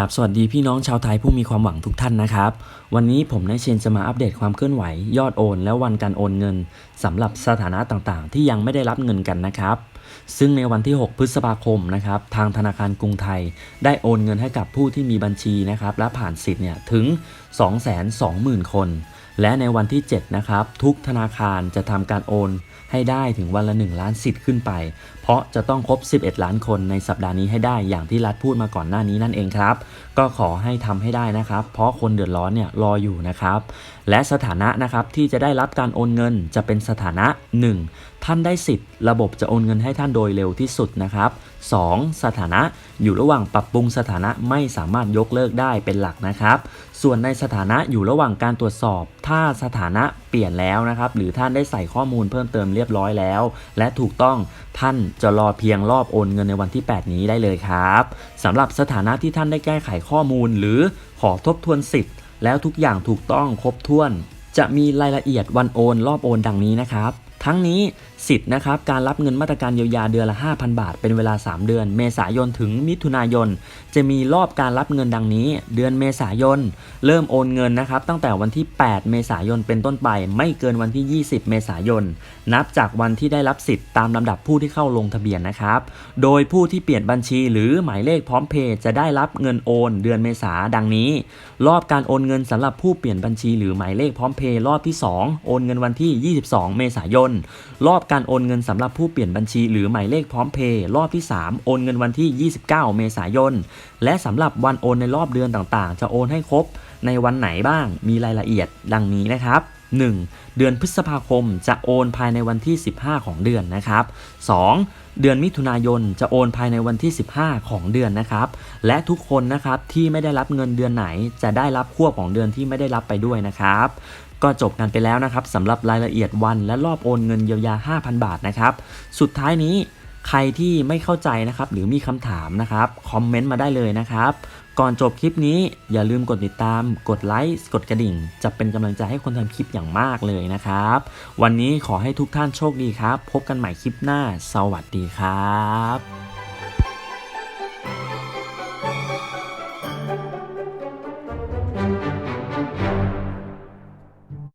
กับสวัสดีพี่น้องชาวไทยผู้มีความหวังทุกท่านนะครับ วันนี้ผมนายเชนจะมาอัปเดตความเคลื่อนไหวยอดโอน และวันการโอนเงินสำหรับสถานะต่างๆ ที่ยังไม่ได้รับเงินกันนะครับ ซึ่งในวันที่ 6 พฤษภาคมนะครับทางธนาคารกรุงไทย ได้โอนเงินให้กับผู้ที่มีบัญชีนะครับและผ่านสิทธิ์เนี่ยถึง 220,000 คน และในวันที่ 7 นะครับ ทุกธนาคารจะทำการโอน ให้ได้ถึงวันละ 1 ล้านสิทธิ์ขึ้นไป เพราะจะต้องครบ 11 ล้านคนในสัปดาห์นี้ให้ได้อย่างที่รัฐพูดมาก่อนหน้านี้นั่นเองครับ ก็ขอให้ทำให้ได้นะครับ เพราะคนเดือดร้อนเนี่ยรออยู่นะครับ และสถานะนะครับที่จะได้รับการโอนเงินจะเป็นสถานะ 1. ท่านได้สิทธิ์ ระบบจะโอนเงินให้ท่านโดยเร็วที่สุดนะครับ 2. สถานะอยู่ระหว่างปรับปรุงสถานะไม่สามารถยกเลิกได้เป็นหลักนะครับ ส่วนในสถานะอยู่ระหว่างการตรวจสอบถ้าสถานะเปลี่ยนแล้วนะครับ หรือท่านได้ใส่ข้อมูลเพิ่มเติมเรียบร้อยแล้ว และถูกต้องท่านจะรอเพียงรอบโอนเงินในวันที่ 8 นี้ได้เลยครับสำหรับสถานะที่ท่านได้แก้ไขข้อมูล หรือขอทบทวนสิทธิ์ แล้วทุกอย่างถูกต้องครบถ้วน จะมีรายละเอียดวันโอน รอบโอนดังนี้นะครับ ทั้งนี้สิทธิ์นะครับการรับเงินมาตรการเยียวยาเดือนละ 5,000 บาท เป็นเวลา 3 เดือน เมษายนถึงมิถุนายน จะมีรอบการรับเงินดังนี้ เดือนเมษายน เริ่มโอนเงินนะครับตั้งแต่วันที่ 8 เมษายนเป็นต้นไป ไม่เกินวันที่ 20 เมษายน นับจากวันที่ได้รับสิทธิ์ตามลำดับผู้ที่เข้าลงทะเบียนนะครับโดยผู้ที่เปลี่ยนบัญชี หรือหมายเลขพร้อมเพย์จะได้รับเงินโอน เดือนเมษาดังนี้ รอบการโอนเงินสำหรับผู้เปลี่ยนบัญชี หรือหมายเลขพร้อมเพย์รอบที่ 2 โอนเงินวันที่ 22 เมษายนน รอบการโอนเงินสำหรับผู้เปลี่ยนบัญชีหรือหมายเลขพร้อมเพย์รอบที่ 3 โอนเงินวันที่ 29 เมษายน และสำหรับวันโอนในรอบเดือนต่างๆ จะโอนให้ครบในวันไหนบ้างมีรายละเอียดดังนี้นะครับ 1. เดือนพฤษภาคมจะโอนภายในวันที่ 15 ของเดือนนะครับ 2. เดือนมิถุนายนจะโอนภายในวันที่ 15 ของเดือนนะครับ และทุกคนนะครับที่ไม่ได้รับเงินเดือนไหนจะได้รับควบของเดือนที่ไม่ได้รับไปด้วยนะครับ ก็จบกันไปแล้วนะครับสำหรับรายละเอียดวันและรอบโอนเงินเยียวยา 5,000 บาทนะครับสุดท้ายนี้ใครที่ไม่เข้าใจนะครับหรือมีคำถามนะครับคอมเมนต์มาได้เลยนะครับ ก่อนจบคลิปนี้อย่าลืมกดติดตาม กดไลค์กดกระดิ่ง จะเป็นกำลังใจให้คนทำคลิปอย่างมากเลยนะครับ วันนี้ขอให้ทุกท่านโชคดีครับ พบกันใหม่คลิปหน้า สวัสดีครับ